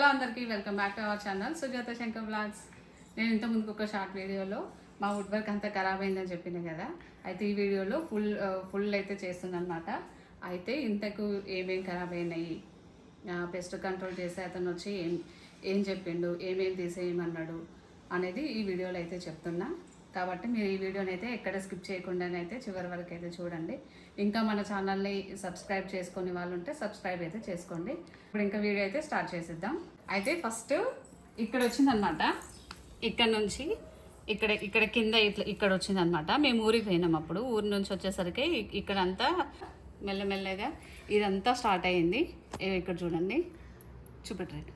Hello అందరికీ welcome back to our channel. Sujatha Shankar blogs. నేను ఇంత ముందుకు ఒక షార్ట్ వీడియోలో మా వుడ్ వర్క్ అంతా ఖరాబ్ అయిందని చెప్పిన కదా. అయితే ఈ వీడియోలో ఫుల్ ఫుల్ అయితే చేస్తుందన్నమాట. అయితే ఇంతకు ఏమేం ఖరాబ్ అయినాయి? పెస్ట్ కంట్రోల్ చేసే అతను వచ్చి ఏం ఏం చెప్పిండు? ఏమేం తీసేయమన్నాడు? అనేది ఈ వీడియోలో అయితే చెప్తున్నా. కాబట్టి మీరు ఈ వీడియోని అయితే ఎక్కడ స్కిప్ చేయకుండానైతే చివరి వరకు అయితే చూడండి. ఇంకా మన ఛానల్ని సబ్స్క్రైబ్ చేసుకునే వాళ్ళు ఉంటే సబ్స్క్రైబ్ అయితే చేసుకోండి. ఇప్పుడు ఇంకా వీడియో అయితే స్టార్ట్ చేసేద్దాం. అయితే ఫస్ట్ ఇక్కడ వచ్చిందనమాట ఇక్కడ నుంచి ఇక్కడ ఇక్కడ కింద ఇట్లా ఇక్కడ వచ్చిందనమాట మేము ఊరికి పోయినాం అప్పుడు. ఊరి నుంచి వచ్చేసరికి ఇక్కడంతా మెల్లమెల్లగా ఇదంతా స్టార్ట్ అయ్యింది ఇక్కడ చూడండి. చూపెట్టండి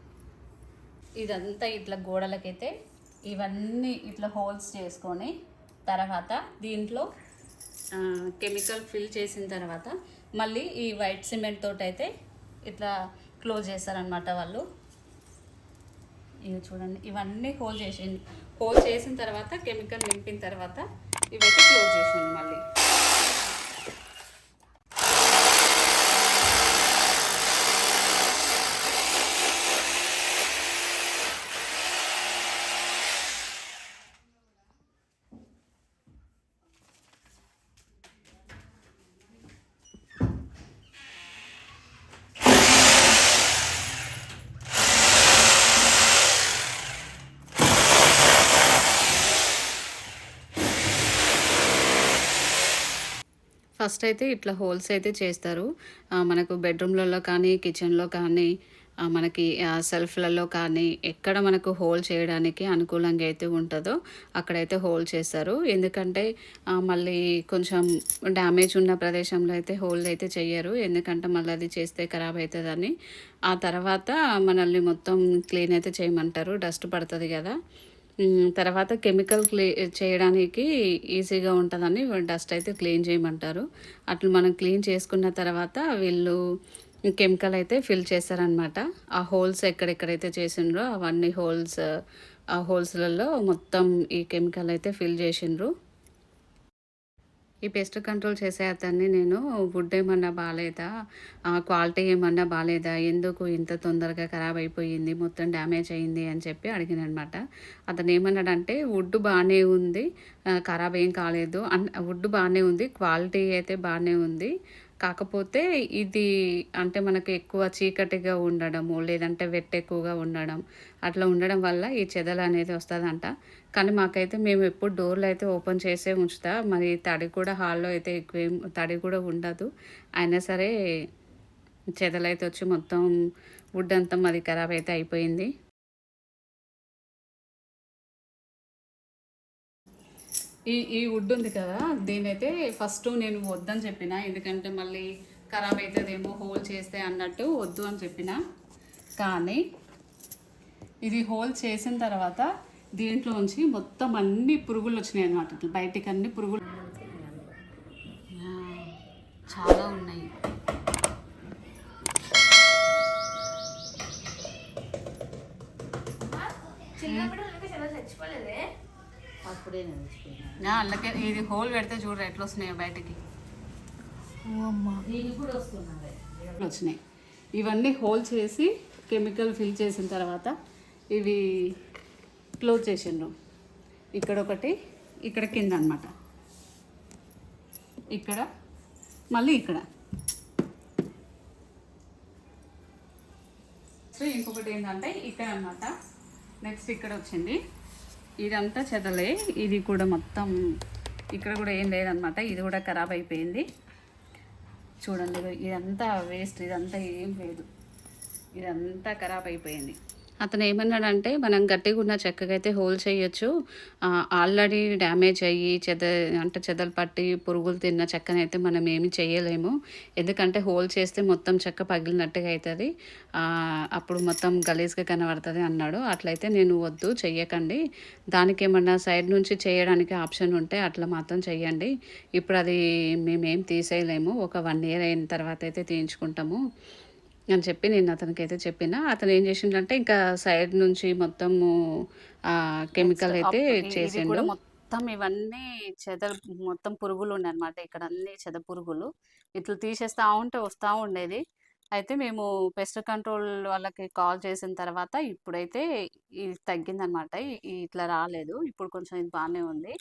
ఇదంతా ఇట్లా గోడలకైతే ఇవన్నీ ఇట్లా హోల్స్ చేసుకొని తర్వాత దీంట్లో కెమికల్ ఫిల్ చేసిన తర్వాత మళ్ళీ ఈ వైట్ సిమెంట్ తోటి అయితే ఇట్లా క్లోజ్ చేస్తారనమాట వాళ్ళు. ఇవి చూడండి ఇవన్నీ హోల్ చేసి హోల్ చేసిన తర్వాత కెమికల్ నింపిన తర్వాత ఇవైతే క్లోజ్ చేసింది మళ్ళీ. ఫస్ట్ అయితే ఇట్లా హోల్స్ అయితే చేస్తారు. మనకు బెడ్రూమ్లలో కానీ కిచెన్లో కానీ మనకి సెల్ఫ్లలో కానీ ఎక్కడ మనకు హోల్ చేయడానికి అనుకూలంగా అయితే ఉంటుందో అక్కడైతే హోల్ చేస్తారు. ఎందుకంటే మళ్ళీ కొంచెం డ్యామేజ్ ఉన్న ప్రదేశంలో అయితే హోల్ అయితే చేయరు ఎందుకంటే మళ్ళీ అది చేస్తే ఖరాబ్ అవుతుందని. ఆ తర్వాత మనల్ని మొత్తం క్లీన్ అయితే చేయమంటారు. డస్ట్ పడుతుంది కదా. తర్వాత కెమికల్ క్లీ చేయడానికి ఈజీగా ఉంటుందని డస్ట్ అయితే క్లీన్ చేయమంటారు. అట్లా మనం క్లీన్ చేసుకున్న తర్వాత వీళ్ళు కెమికల్ అయితే ఫిల్ చేస్తారనమాట ఆ హోల్స్ ఎక్కడెక్కడైతే చేసిండ్రో అవన్నీ హోల్స్ ఆ హోల్స్లలో మొత్తం ఈ కెమికల్ అయితే ఫిల్ చేసిండ్రు. ఈ పెస్ట్ కంట్రోల్ చేసే అతన్ని నేను వుడ్ ఏమన్నా బాగాలేదా క్వాలిటీ ఏమన్నా బాగాలేదా ఎందుకు ఇంత తొందరగా ఖరాబ్ అయిపోయింది? మొత్తం డ్యామేజ్ అయింది అని చెప్పి అడిగిననమాట. అతను ఏమన్నాడంటే వుడ్ బాగానే ఉంది. ఖరాబ్ ఏం కాలేదు. అన్ వుడ్ బాగానే ఉంది. క్వాలిటీ అయితే బాగానే ఉంది. కాకపోతే ఇది అంటే మనకు ఎక్కువ చీకటిగా ఉండడము లేదంటే వెట్ ఎక్కువగా ఉండడం అట్లా ఉండడం వల్ల ఈ చెదలు అనేది వస్తుందంట. కానీ మాకైతే మేము ఎప్పుడు డోర్లు అయితే ఓపెన్ చేసే ఉంచుతా. మరి తడి కూడా హాల్లో అయితే ఎక్కువేం తడి కూడా ఉండదు. అయినా సరే చెదలైతే వచ్చి మొత్తం వుడ్ అంతా మాది ఖరాబ్ అయితే అయిపోయింది. ఈ ఈ వుడ్ ఉంది కదా దీనైతే ఫస్ట్ నేను వద్దని చెప్పిన ఎందుకంటే మళ్ళీ ఖరాబ్ అవుతుందేమో హోల్ చేస్తే అన్నట్టు వద్దు అని చెప్పిన. కానీ ఇది హోల్ చేసిన తర్వాత దీంట్లోంచి మొత్తం అన్ని పురుగులు వచ్చినాయి అనమాట ఇట్లా బయటికి అన్ని పురుగులు. చాలా ఉన్నాయి. చిన్నప్పుడు చచ్చిపోలేదే. అందుకే ఇది హోల్ పెడితే చూడరు ఎట్లా వస్తున్నాయో బయటికి. వచ్చినాయి. ఇవన్నీ హోల్ చేసి కెమికల్ ఫిల్ చేసిన తర్వాత ఇవి క్లోజ్ చేసిండ్రు. ఇక్కడ ఒకటి ఇక్కడ కింద అనమాట ఇక్కడ మళ్ళీ ఇక్కడ. సో ఇంకొకటి ఏంటంటే ఇక్కడ అన్నమాట. నెక్స్ట్ ఇక్కడ వచ్చింది. ఇదంతా చెదలే. ఇది కూడా మొత్తం ఇక్కడ కూడా ఏం లేదనమాట ఇది కూడా ఖరాబ్ అయిపోయింది. చూడండి ఇదంతా వేస్ట్. ఇదంతా ఏం లేదు. ఇదంతా ఖరాబ్ అయిపోయింది. అతను ఏమన్నాడంటే మనం గట్టిగా ఉన్న చెక్కగా అయితే హోల్ చేయొచ్చు. ఆల్రెడీ డ్యామేజ్ అయ్యి చెద అంటే చెదలు పట్టి పురుగులు తిన్న చెక్కనైతే మనం ఏమి చేయలేము. ఎందుకంటే హోల్ చేస్తే మొత్తం చెక్క పగిలినట్టుగా అవుతుంది అప్పుడు మొత్తం గలీజ్గా కనబడుతుంది అన్నాడు. అట్లయితే నేను వద్దు చెయ్యకండి. దానికి ఏమన్నా సైడ్ నుంచి చేయడానికి ఆప్షన్ ఉంటే అట్లా మాత్రం చెయ్యండి. ఇప్పుడు అది మేమేం తీసేయలేము. ఒక వన్ ఇయర్ అయిన తర్వాత అయితే తీయించుకుంటాము. అని చెప్పి నేను అతనికి అయితే చెప్పిన. అతను ఏం చేసిండంటే ఇంకా సైడ్ నుంచి మొత్తము కెమికల్ అయితే చేసిండు. మొత్తం ఇవన్నీ చెదలు మొత్తం పురుగులు ఉండే అనమాట ఇక్కడ అన్ని చెద పురుగులు. ఇట్లా తీసేస్తా ఉంటే వస్తూ ఉండేది. అయితే మేము పెస్ట్ కంట్రోల్ వాళ్ళకి కాల్ చేసిన తర్వాత ఇప్పుడైతే ఇది తగ్గిందనమాట ఇట్లా రాలేదు. ఇప్పుడు కొంచెం ఇది బాగానే ఉంది.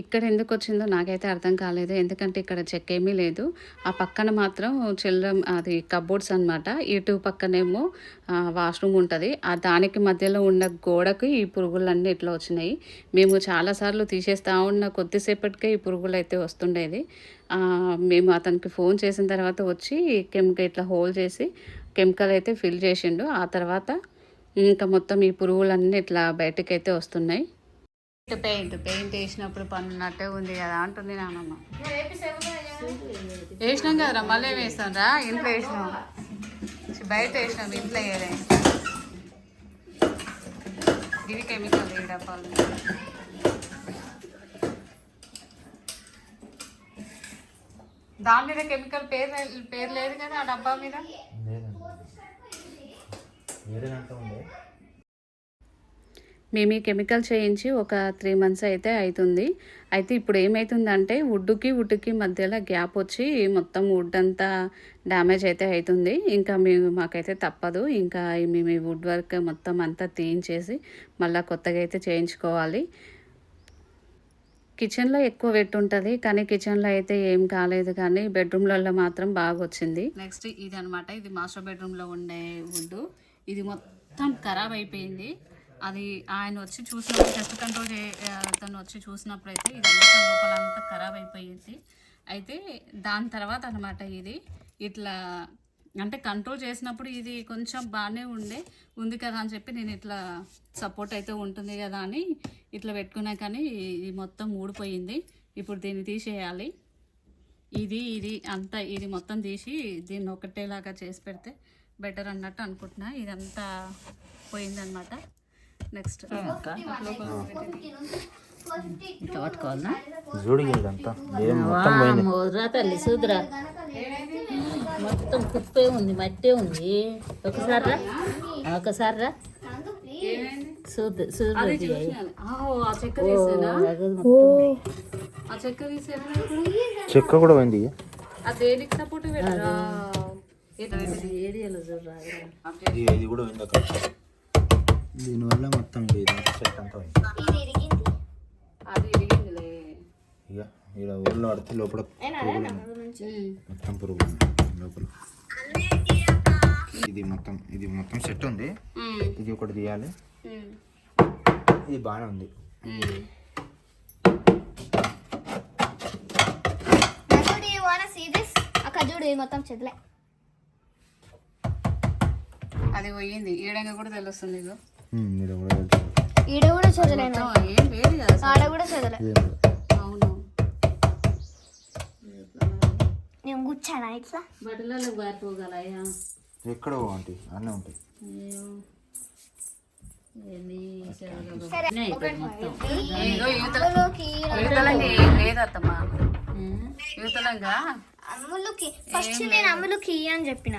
ఇక్కడ ఎందుకు వచ్చిందో నాకైతే అర్థం కాలేదు. ఎందుకంటే ఇక్కడ చెక్ ఏమీ లేదు. ఆ పక్కన మాత్రం చిల్డ్రన్ అది కబోర్డ్స్ అనమాట ఇటు పక్కనేమో వాష్రూమ్ ఉంటుంది. ఆ దానికి మధ్యలో ఉన్న గోడకు ఈ పురుగులన్నీ ఇట్లా వచ్చినాయి. మేము చాలాసార్లు తీసేస్తా ఉన్న కొద్దిసేపటికే ఈ పురుగులు అయితే వస్తుండేది మేము అతనికి ఫోన్ చేసిన తర్వాత వచ్చి కెమికల్ ఇట్లా హోల్ చేసి కెమికల్ అయితే ఫిల్ చేసిండు. ఆ తర్వాత ఇంకా మొత్తం ఈ పురుగులన్నీ ఇట్లా బయటకైతే వస్తున్నాయి. పెయింట్ పెయింట్ వేసినప్పుడు పన్నున్నట్టే ఉంది కదా అంటుంది నానమ్మ. వేసినాం కదరా మళ్ళీ వేస్తాం రా ఇంట్లో వేసినాం. బయట వేసినాం ఇంట్లో వేయలే. ఇది కెమికల్ ఈ డబ్బాలు దాని మీద కెమికల్ పేరు పేరు లేదు కదా ఆ డబ్బా మీద లేదండి వేరే దాంట్లో ఉండే మేము ఈ కెమికల్ చేయించి ఒక త్రీ మంత్స్ అయితే అవుతుంది అయితే ఇప్పుడు ఏమవుతుందంటే వుడ్డుకి వుడ్డుకి మధ్యలో గ్యాప్ వచ్చి మొత్తం వుడ్ అంతా డ్యామేజ్ అయితే అవుతుంది ఇంకా మేము మాకైతే తప్పదు. ఇంకా మేము ఈ వుడ్ వర్క్ మొత్తం అంతా తీయించేసి మళ్ళీ కొత్తగా అయితే చేయించుకోవాలి. కిచెన్లో ఎక్కువ వెట్టు ఉంటుంది కానీ కిచెన్లో అయితే ఏం కాలేదు. కానీ బెడ్రూమ్లలో మాత్రం బాగా వచ్చింది. నెక్స్ట్ ఇది అనమాట ఇది మాస్టర్ బెడ్రూమ్లో ఉండే వుడ్ ఇది మొత్తం ఖరాబ్ అయిపోయింది. అది ఆయన వచ్చి చూసినప్పుడు టెస్ట్ కంట్రోల్ చే తను వచ్చి చూసినప్పుడు అయితే ఇది మొత్తం ఖరాబ్ అయిపోయింది. అయితే దాని తర్వాత అనమాట ఇది. ఇట్లా అంటే కంట్రోల్ చేసినప్పుడు ఇది కొంచెం బాగానే ఉండే ఉంది కదా అని చెప్పి నేను ఇట్లా సపోర్ట్ అయితే ఉంటుంది కదా అని ఇట్లా పెట్టుకున్నా కానీ ఇది మొత్తం ఊడిపోయింది. ఇప్పుడు దీన్ని తీసేయాలి. ఇది ఇది అంతా ఇది మొత్తం తీసి దీన్ని ఒకటేలాగా చేసి పెడితే బెటర్ అన్నట్టు అనుకుంటున్నా. ఇదంతా పోయిందనమాట నెక్స్ట్ ఇట్లా పట్టుకోవాలనా చూడు ఇదంతా ఏం మొత్తం పోయింది? రా తల్లి చూదురా మొత్తం కుప్పే ఉంది మట్టే ఉంది. ఒకసారి రా. ఒకసారి రా. చూద్దు ఆ చెక్క కూడా పోయింది. ఆ దేనికి సపోర్ట్ పెట్టరా? ఏరియాలో చూడరా ఇది ఇది కూడా పోయింది అక్కడ దీనివల్ల మొత్తం ఇది చెట్టు అంతా ఇక ఇక్కడ ఊళ్ళో ఆడితే లోపల. మొత్తం పురుగులు ఉన్నాయి లోపల. ఇది మొత్తం ఇది మొత్తం సెట్ ఉంది. ఇది ఒకటి తీయాలి. ఇది బాగానే ఉంది. చూడు ఇది మొత్తం చెదలే అది పోయింది. ఈడంగా కూడా తెలుస్తుంది ఇగో. ఇది కూడా. ఈడ కూడా చెదలేను మొత్తం ఏం లేదు కదా అసలు. ఆడ కూడా చెదలే ఇదేం లేదు. అవును. నేను కూర్చానా ఇట్లా? బట్టలలో పారిపోగలయ్యా. ఎక్కడ ఆంటీ? అన్నీ ఉంటాయి. యువతలంగా? అమ్ములుకి. ఫస్ట్ నేను అమ్ములుకి అని చెప్పిన.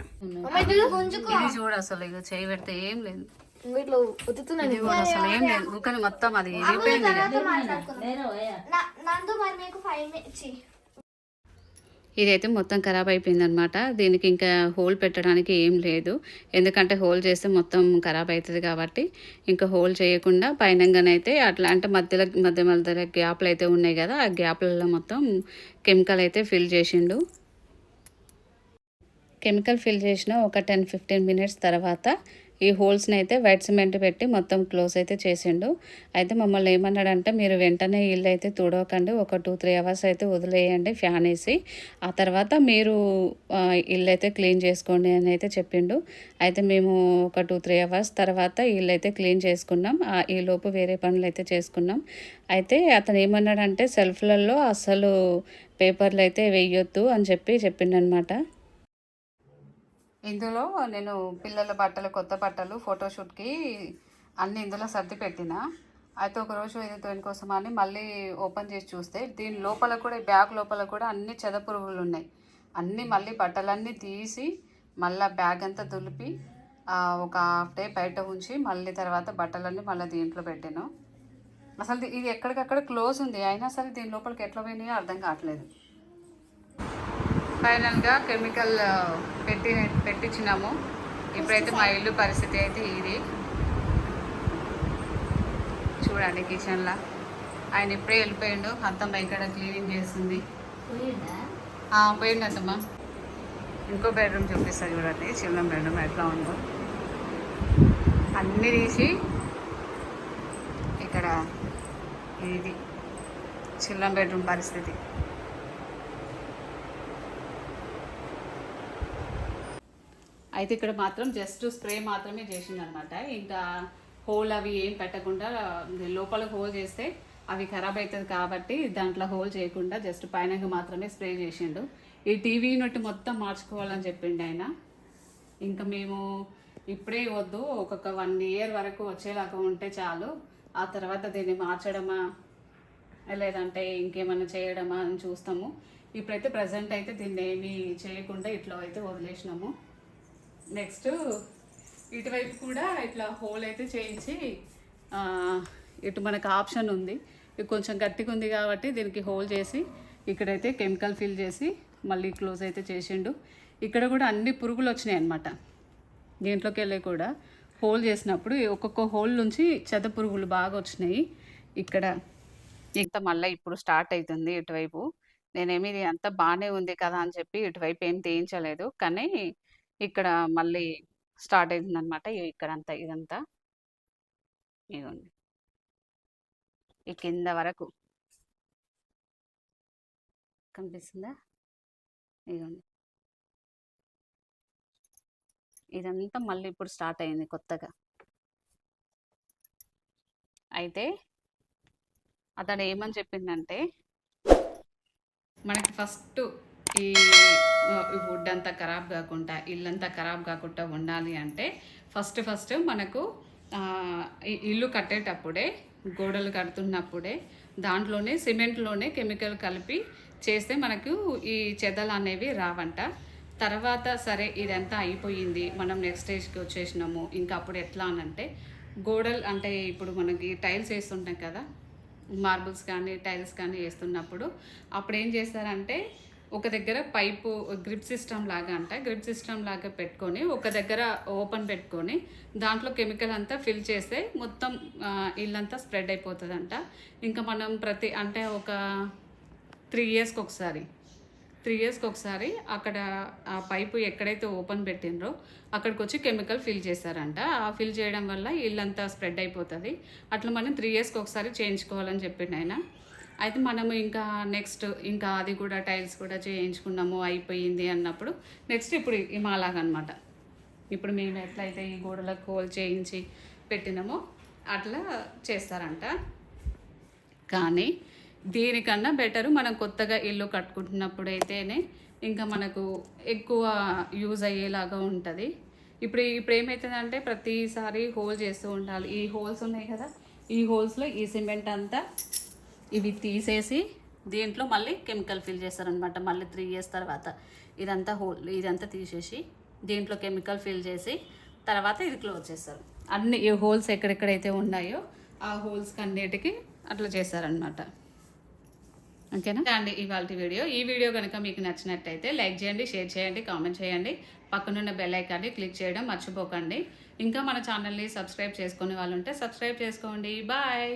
గుంజుకో. ఇది చూడు అసలు ఇక చేయి పెడితే ఏం లేదు. ఇట్లా అసలు ఏం లేదు. ఊకని మొత్తం అది ఇరిగిపోయింది ఇక. నందు మరి మీకు ఫైవ్ మినిట్స్ ఇదైతే మొత్తం ఖరాబ్ అయిపోయింది అనమాట దీనికి ఇంకా హోల్ పెట్టడానికి ఏం లేదు. ఎందుకంటే హోల్ చేస్తే మొత్తం ఖరాబ్ అవుతుంది కాబట్టి ఇంకా హోల్ చేయకుండా పైనంగానైతే అట్లా అంటే మధ్యలో మధ్య మధ్యలో గ్యాప్లు అయితే ఉన్నాయి కదా ఆ గ్యాప్లలో మొత్తం కెమికల్ అయితే ఫిల్ చేసిండు. కెమికల్ ఫిల్ చేసిన ఒక టెన్ ఫిఫ్టీన్ మినిట్స్ తర్వాత ఈ హోల్స్ని అయితే వైట్ సిమెంట్ పెట్టి మొత్తం క్లోజ్ అయితే చేసిండు. అయితే మమ్మల్ని ఏమన్నాడంటే మీరు వెంటనే ఇల్లు అయితే తుడవకండి. ఒక టూ త్రీ అవర్స్ అయితే వదిలేయండి ఫ్యాన్ వేసి ఆ తర్వాత మీరు ఇల్లు అయితే క్లీన్ చేసుకోండి అని అయితే చెప్పిండు. అయితే మేము ఒక టూ త్రీ అవర్స్ తర్వాత ఇల్లు అయితే క్లీన్ చేసుకున్నాం. ఆ, ఈ లోపు వేరే పనులు అయితే చేసుకున్నాం. అయితే అతను ఏమన్నాడంటే సెల్ఫ్లలో అసలు పేపర్లు అయితే వేయొద్దు అని చెప్పి చెప్పిండనమాట. ఇందులో నేను పిల్లల బట్టలు కొత్త బట్టలు ఫోటోషూట్కి అన్ని ఇందులో సర్ది పెట్టిన. అయితే ఒకరోజు ఇది దేనికోసం అని మళ్ళీ ఓపెన్ చేసి చూస్తే దీని లోపల కూడా ఈ బ్యాగ్ లోపల కూడా అన్ని చెద పురుగులు ఉన్నాయి. అన్నీ మళ్ళీ బట్టలన్నీ తీసి మళ్ళీ బ్యాగ్ అంతా దులిపి ఒక హాఫ్ డే బయట ఉంచి మళ్ళీ తర్వాత బట్టలన్నీ మళ్ళీ దీంట్లో పెట్టాను. అసలు ఇది- ఇది ఎక్కడికక్కడ క్లోజ్ ఉంది. అయినా సరే దీని లోపలికి ఎట్లా పోయినాయో అర్థం కావట్లేదు. ఫైనల్గా కెమికల్ పెట్టి పెట్టించినాము. ఇప్పుడైతే మా ఇల్లు పరిస్థితి అయితే ఇది. చూడండి కిచెన్లో. ఆయన ఇప్పుడే వెళ్ళిపోయిండు. అత్తమ్మ ఇక్కడ క్లీనింగ్ చేస్తుంది. పోయిండు? అత్తమ్మ ఇంకో బెడ్రూమ్ చూపిస్తా చూడండి. చిన్న బెడ్రూమ్ ఎట్లా ఉందో. అన్నీ తీసి ఇక్కడ ఇది. చిన్న బెడ్రూమ్ పరిస్థితి. అయితే ఇక్కడ మాత్రం జస్ట్ స్ప్రే మాత్రమే చేసిందనమాట ఇంకా హోల్ అవి ఏం పెట్టకుండా లోపల హోల్ చేస్తే అవి ఖరాబ్ అవుతుంది కాబట్టి దాంట్లో హోల్ చేయకుండా జస్ట్ పైన మాత్రమే స్ప్రే చేసిండు. ఈ టీవీ యూనిట్ మొత్తం మార్చుకోవాలని చెప్పిండు ఆయన. ఇంకా మేము ఇప్పుడే వద్దు ఒక్కొక్క వన్ ఇయర్ వరకు వచ్చేలాగా ఉంటే చాలు. ఆ తర్వాత దీన్ని మార్చడమా లేదంటే ఇంకేమైనా చేయడమా అని చూస్తాము. ఇప్పుడైతే ప్రజెంట్ అయితే దీన్ని ఏమీ చేయకుండా ఇట్లా అయితే వదిలేసినాము. నెక్స్ట్ ఇటువైపు కూడా ఇట్లా హోల్ అయితే చేయించి ఇటు మనకు ఆప్షన్ ఉంది. ఇది కొంచెం గట్టిగా ఉంది కాబట్టి దీనికి హోల్ చేసి ఇక్కడైతే కెమికల్ ఫిల్ చేసి మళ్ళీ క్లోజ్ అయితే చేసిండు. ఇక్కడ కూడా అన్ని పురుగులు వచ్చినాయి అన్నమాట. దీంట్లోకి వెళ్ళి కూడా హోల్ చేసినప్పుడు ఒక్కొక్క హోల్ నుంచి చెద పురుగులు బాగా వచ్చినాయి. ఇక్కడ ఇంత మళ్ళీ ఇప్పుడు స్టార్ట్ అవుతుంది ఇటువైపు. నేనేమి ఇది అంతా బాగానే ఉంది కదా అని చెప్పి ఇటువైపు ఏం తీయించలేదు. కానీ ఇక్కడ మళ్ళీ స్టార్ట్ అవుతుంది అనమాట ఇక్కడంతా ఇదంతా. ఇదిగోండి. ఈ కింద వరకు. కనిపిస్తుందా? ఇదిగోండి. ఇదంతా మళ్ళీ ఇప్పుడు స్టార్ట్ అయింది కొత్తగా. అయితే అతడు ఏమని చెప్పిందంటే మనకి ఫస్ట్ ఈ వుడ్ అంతా ఖరాబ్ కాకుండా ఇల్లంతా ఖరాబ్ కాకుండా ఉండాలి అంటే ఫస్ట్ ఫస్ట్ మనకు ఇల్లు కట్టేటప్పుడే గోడలు కడుతున్నప్పుడే దాంట్లోనే సిమెంట్లోనే కెమికల్ కలిపి చేస్తే మనకు ఈ చెదలు అనేవి రావంట. తర్వాత సరే ఇదంతా అయిపోయింది మనం నెక్స్ట్ స్టేజ్కి వచ్చేసినాము ఇంకా అప్పుడు ఎట్లా అనంటే గోడలు అంటే ఇప్పుడు మనకి టైల్స్ వేస్తుంటాం కదా మార్బుల్స్ కానీ టైల్స్ కానీ వేస్తున్నప్పుడు అప్పుడు ఏం చేస్తారంటే ఒక దగ్గర పైపు గ్రిప్ సిస్టమ్ లాగా అంట గ్రిప్ సిస్టమ్ లాగా పెట్టుకొని ఒక దగ్గర ఓపెన్ పెట్టుకొని దాంట్లో కెమికల్ అంతా ఫిల్ చేస్తే మొత్తం ఇల్లంతా స్ప్రెడ్ అయిపోతుందంట. ఇంకా మనం ప్రతి అంటే ఒక త్రీ ఇయర్స్కి ఒకసారి త్రీ ఇయర్స్కి ఒకసారి అక్కడ ఆ పైపు ఎక్కడైతే ఓపెన్ పెట్టినరో అక్కడికి వచ్చి కెమికల్ ఫిల్ చేశారంట ఆ ఫిల్ చేయడం వల్ల ఇల్లంతా స్ప్రెడ్ అయిపోతుంది. అట్లా మనం త్రీ ఇయర్స్కి ఒకసారి చేయించుకోవాలని చెప్పిండు ఆయన. అయితే మనము ఇంకా నెక్స్ట్ ఇంకా అది కూడా టైల్స్ కూడా చేయించుకున్నాము అయిపోయింది అన్నప్పుడు నెక్స్ట్ ఇప్పుడు ఈ ఇప్పుడు మేము ఎట్లయితే ఈ గోడలకు హోల్ చేయించి పెట్టినామో అట్లా చేస్తారంట. కానీ దీనికన్నా బెటరు మనం కొత్తగా ఇల్లు కట్టుకుంటున్నప్పుడు అయితేనే ఇంకా మనకు ఎక్కువ యూజ్ అయ్యేలాగా ఉంటుంది. ఇప్పుడు ఇప్పుడు ఏమవుతుందంటే ప్రతిసారి హోల్ చేస్తూ ఉండాలి. ఈ హోల్స్ ఉన్నాయి కదా ఈ హోల్స్లో ఈ సిమెంట్ అంతా ఇవి తీసేసి దీంట్లో మళ్ళీ కెమికల్ ఫిల్ చేస్తారనమాట మళ్ళీ త్రీ ఇయర్స్ తర్వాత. ఇదంతా హోల్ ఇదంతా తీసేసి దీంట్లో కెమికల్ ఫిల్ చేసి తర్వాత ఇది క్లోజ్ చేస్తారు. అన్ని ఈ హోల్స్ ఎక్కడెక్కడైతే ఉన్నాయో ఆ హోల్స్కి అన్నిటికీ అట్లా చేస్తారనమాట ఓకేనా? అండి ఇవాళ వీడియో. ఈ వీడియో కనుక మీకు నచ్చినట్టయితే లైక్ చేయండి షేర్ చేయండి కామెంట్ చేయండి. పక్కనున్న బెల్ ఐకాన్ని క్లిక్ చేయడం మర్చిపోకండి. ఇంకా మన ఛానల్ని సబ్స్క్రైబ్ చేసుకునే వాళ్ళు ఉంటే సబ్స్క్రైబ్ చేసుకోండి. బాయ్!